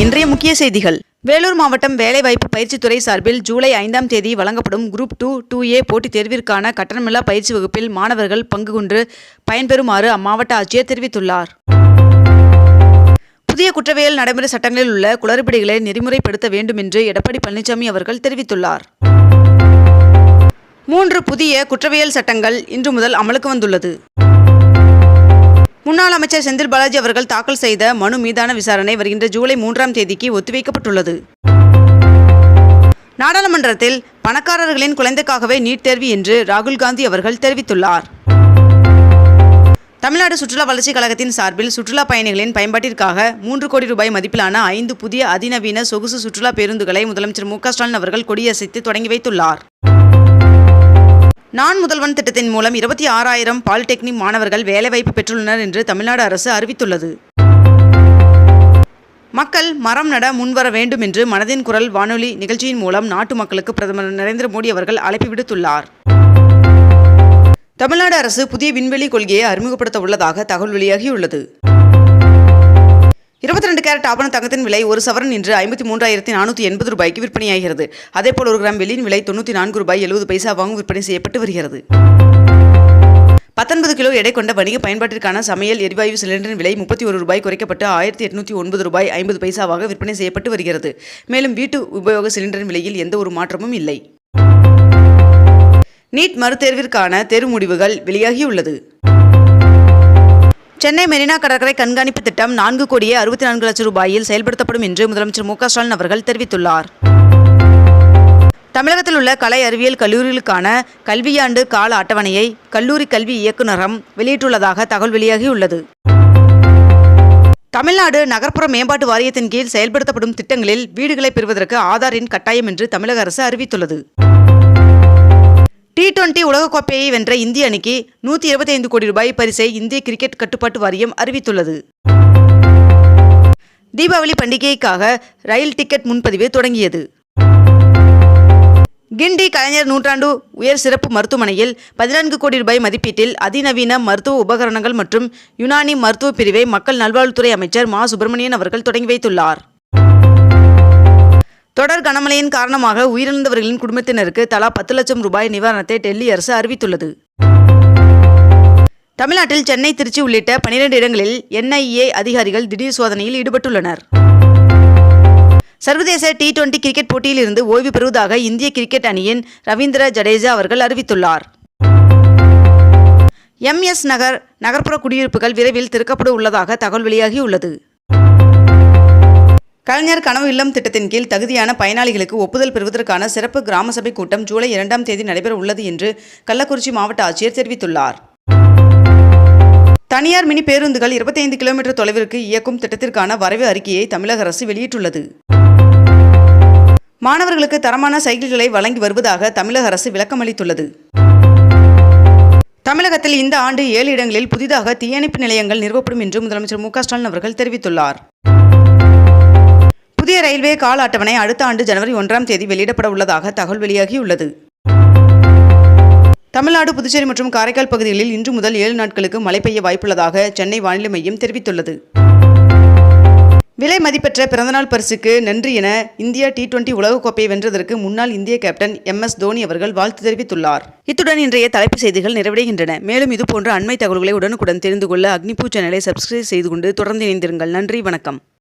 இன்றைய முக்கிய செய்திகள். வேலூர் மாவட்டம் வேலைவாய்ப்பு பயிற்சித்துறை சார்பில் ஜூலை ஐந்தாம் தேதி வழங்கப்படும் குரூப் டூ டூ ஏ போட்டித் தேர்விற்கான கட்டணமில்லா பயிற்சி வகுப்பில் மாணவர்கள் பங்கு கொண்டு பயன்பெறுமாறு அம்மாவட்ட ஆட்சியர் தெரிவித்துள்ளார். புதிய குற்றவியல் நடைமுறை சட்டங்களில் உள்ள குளறுபடிகளை நெறிமுறைப்படுத்த வேண்டும் என்று எடப்பாடி பழனிசாமி அவர்கள் தெரிவித்துள்ளார். மூன்று புதிய குற்றவியல் சட்டங்கள் இன்று முதல் அமலுக்கு வந்துள்ளது. அமைச்சர் செந்தில் பாலாஜி அவர்கள் தாக்கல் செய்த மனு மீதான விசாரணை வருகின்ற ஜூலை மூன்றாம் தேதிக்கு ஒத்திவைக்கப்பட்டுள்ளது. நாடாளுமன்றத்தில் பணக்காரர்களின் குழந்தைக்காகவே நீட் தேர்வு என்று ராகுல் காந்தி அவர்கள் தெரிவித்துள்ளார். தமிழ்நாடு சுற்றுலா வளர்ச்சிக் கழகத்தின் சார்பில் சுற்றுலா பயணிகளின் பயன்பாட்டிற்காக மூன்று கோடி ரூபாய் மதிப்பிலான ஐந்து புதிய அதிநவீன சொகுசு சுற்றுலா பேருந்துகளை முதலமைச்சர் மு க ஸ்டாலின் அவர்கள் கொடியசைத்து தொடங்கி வைத்துள்ளார். நான் முதல்வன் திட்டத்தின் மூலம் இருபத்தி ஆறாயிரம் பாலிடெக்னிக் மாணவர்கள் வேலைவாய்ப்பு பெற்றுள்ளனர் என்று தமிழ்நாடு அரசு அறிவித்துள்ளது. மக்கள் மரம் நட முன்வர வேண்டும் என்று மனதின் குரல் வானொலி நிகழ்ச்சியின் மூலம் நாட்டு மக்களுக்கு பிரதமர் நரேந்திர மோடி அவர்கள் அழைப்பு விடுத்துள்ளார். தமிழ்நாடு அரசு புதிய விண்வெளி கொள்கையை அறிமுகப்படுத்த உள்ளதாக தகவல் வெளியாகியுள்ளது. இருபத்தி ரெண்டு கேரட் ஆபண தங்கத்தின் விலை ஒரு சவரன் இன்று ஐம்பத்தி மூன்றாயிரத்தி நானூற்றி எண்பது ரூபாய்க்கு விற்பனையாகிறது. அதேபோல் ஒரு கிராம் வெள்ளியின் விலை தொண்ணூற்றி நான்கு ரூபாய் எழுபது பைசாவாகவும் விற்பனை செய்யப்பட்டு வருகிறது. பத்தொன்பது கிலோ எடை கொண்ட வணிக பயன்பாட்டிற்கான சமையல் எரிவாயு சிலிண்டரின் விலை முப்பத்தி ஒரு ரூபாய் குறைக்கப்பட்டு ஆயிரத்தி எட்நூற்றி ஒன்பது ரூபாய் ஐம்பது பைசாவாக விற்பனை செய்யப்பட்டு வருகிறது. மேலும் வீட்டு உபயோக சிலிண்டரின் விலையில் எந்த ஒரு மாற்றமும் இல்லை. நீட் மறுதேர்விற்கான தேர்வு முடிவுகள் வெளியாகியுள்ளது. சென்னை மெரினா கடற்கரை கண்காணிப்பு திட்டம் நான்கு கோடியே அறுபத்தி நான்கு லட்சம் ரூபாயில் செயல்படுத்தப்படும் என்று முதலமைச்சர் மு ஸ்டாலின் அவர்கள் தெரிவித்துள்ளார். தமிழகத்தில் உள்ள கலை அறிவியல் கல்லூரிகளுக்கான கல்வியாண்டு கால அட்டவணையை கல்லூரி கல்வி இயக்குநரம் வெளியிட்டுள்ளதாக தகவல் வெளியாகியுள்ளது. தமிழ்நாடு நகர்ப்புற மேம்பாட்டு வாரியத்தின் கீழ் செயல்படுத்தப்படும் திட்டங்களில் வீடுகளை பெறுவதற்கு ஆதாரின் கட்டாயம் என்று தமிழக அரசு அறிவித்துள்ளது. டி டுவெண்டி உலகக்கோப்பையை வென்ற இந்திய அணிக்கு நூற்றி இருபத்தி ஐந்து கோடி ரூபாய் பரிசை இந்திய கிரிக்கெட் கட்டுப்பாட்டு வாரியம் அறிவித்துள்ளது. தீபாவளி பண்டிகைக்காக ரயில் டிக்கெட் முன்பதிவு தொடங்கியது. கிண்டி கலைஞர் நூற்றாண்டு உயர் சிறப்பு மருத்துவமனையில் பதினான்கு கோடி ரூபாய் மதிப்பீட்டில் அதிநவீன மருத்துவ உபகரணங்கள் மற்றும் யுனானி மருத்துவ பிரிவை மக்கள் நல்வாழ்வுத்துறை அமைச்சர் மா சுப்பிரமணியன் அவர்கள் தொடங்கி வைத்துள்ளார். தொடர் கனமழையின் காரணமாக உயிரிழந்தவர்களின் குடும்பத்தினருக்கு தலா பத்து லட்சம் ரூபாய் நிவாரணத்தை டெல்லி அரசு அறிவித்துள்ளது. தமிழ்நாட்டில் சென்னை திருச்சி உள்ளிட்ட பனிரெண்டு இடங்களில் என்ஐஏ அதிகாரிகள் திடீர் சோதனையில் ஈடுபட்டுள்ளனர். சர்வதேச டி டுவெண்டி கிரிக்கெட் போட்டியில் இருந்து ஓய்வு பெறுவதாக இந்திய கிரிக்கெட் அணியின் ரவீந்திர ஜடேஜா அவர்கள் அறிவித்துள்ளார். எம்எஸ் நகர் நகர்ப்புற குடியிருப்புகள் விரைவில் திறக்கப்பட உள்ளதாக தகவல் வெளியாகியுள்ளது. கலைஞர் கனவு இல்லம் திட்டத்தின் கீழ் தகுதியான பயனாளிகளுக்கு ஒப்புதல் பெறுவதற்கான சிறப்பு கிராம சபை கூட்டம் ஜூலை இரண்டாம் தேதி நடைபெற உள்ளது என்று கள்ளக்குறிச்சி மாவட்ட ஆட்சியர் தெரிவித்துள்ளார். தனியார் மினி பேருந்துகள் 25 கிலோமீட்டர் தொலைவிற்கு இயக்கும் திட்டத்திற்கான வரைவு அறிக்கையை தமிழக அரசு வெளியிட்டுள்ளது. மாணவர்களுக்கு தரமான சைக்கிள்களை வழங்கி வருவதாக தமிழக அரசு விளக்கமளித்துள்ளது. தமிழகத்தில் இந்த ஆண்டு ஏழு இடங்களில் புதிதாக தீயணைப்பு நிலையங்கள் நிறுவப்படும் என்று முதலமைச்சர் மு க ஸ்டாலின் அவர்கள் தெரிவித்துள்ளார். ரயில்வே கால அட்டவணை அடுத்த ஆண்டு ஜனவரி ஒன்றாம் தேதி வெளியிடப்பட உள்ளதாக தகவல் வெளியாகியுள்ளது. தமிழ்நாடு புதுச்சேரி மற்றும் காரைக்கால் பகுதிகளில் இன்று முதல் ஏழு நாட்களுக்கு மழை பெய்ய வாய்ப்புள்ளதாக சென்னை வானிலை மையம் தெரிவித்துள்ளது. விலை மதிப்பெற்ற பிறந்தநாள் பரிசுக்கு நன்றி என இந்தியா டி டுவெண்டி உலகக்கோப்பையை வென்றதற்கு முன்னாள் இந்திய கேப்டன் எம் எஸ் தோனி அவர்கள் வாழ்த்து தெரிவித்துள்ளார். இத்துடன் இன்றைய தலைப்புச் செய்திகள் நிறைவடைகின்றன. மேலும் இதுபோன்ற அண்மை தகவல்களை உடனுக்குடன் தெரிந்து கொள்ள அக்னிபூ சேனலை சப்ஸ்கிரைப் செய்து கொண்டு தொடர்ந்து இணைந்திருங்கள். நன்றி வணக்கம்.